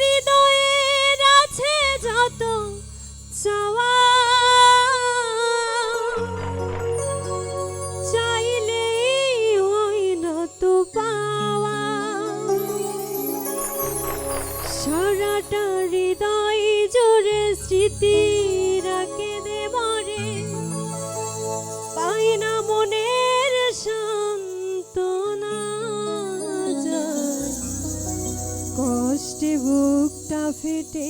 হৃদয়ের আছে যত চাওয়া। সারাটা হৃদয় জোরে স্মৃতি রাখে দেবরে। পাই না মনে মানে কষ্টে বুকটা ফেটে,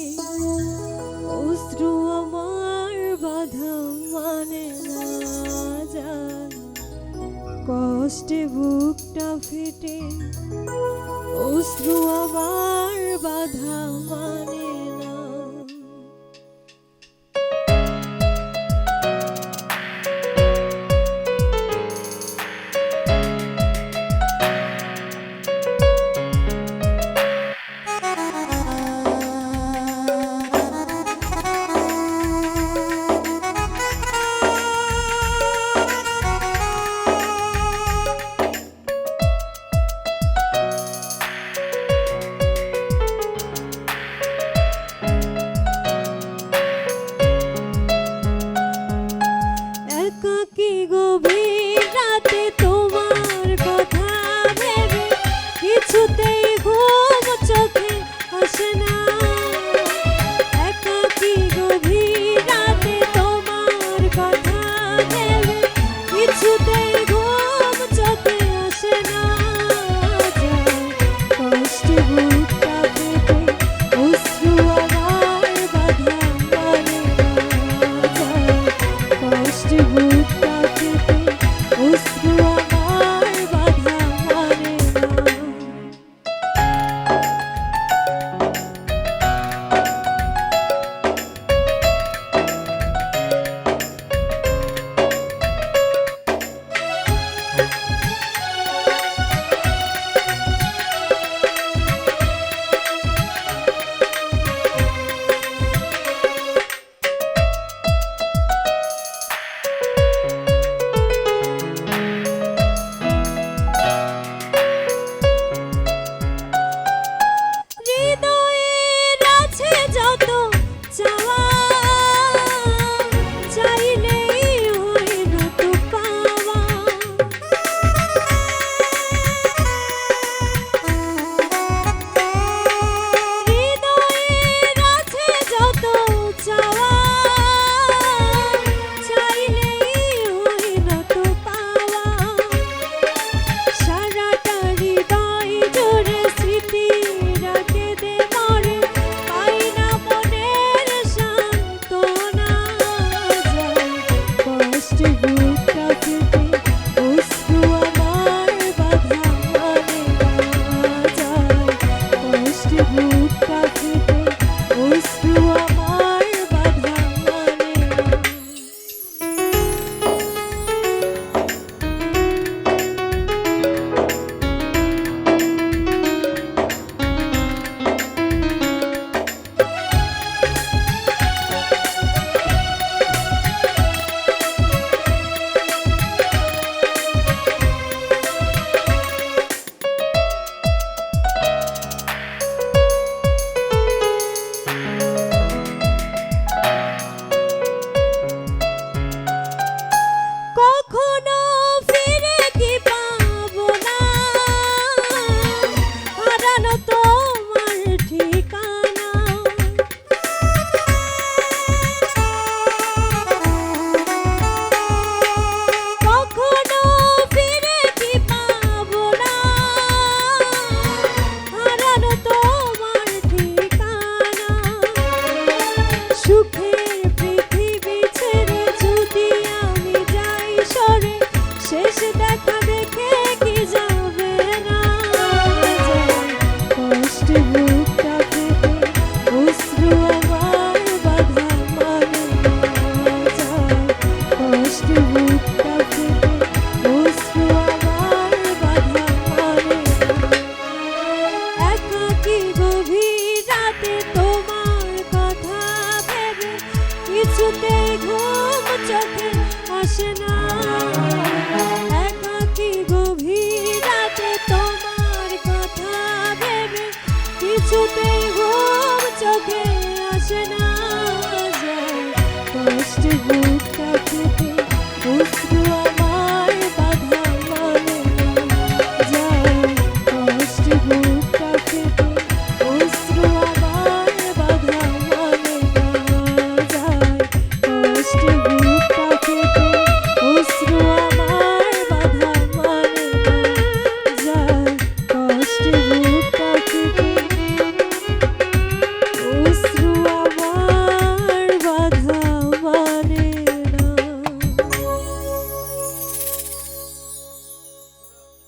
অশ্রু আমার বাধা মানে না যান কষ্টে বুকটা ফেটে, অশ্রু আমার বাধা মানে না কিছুতেই ঘুম চোখে আসে না। একাকি গভীর রাতে তোমার কথা ভেবে কিছুতেই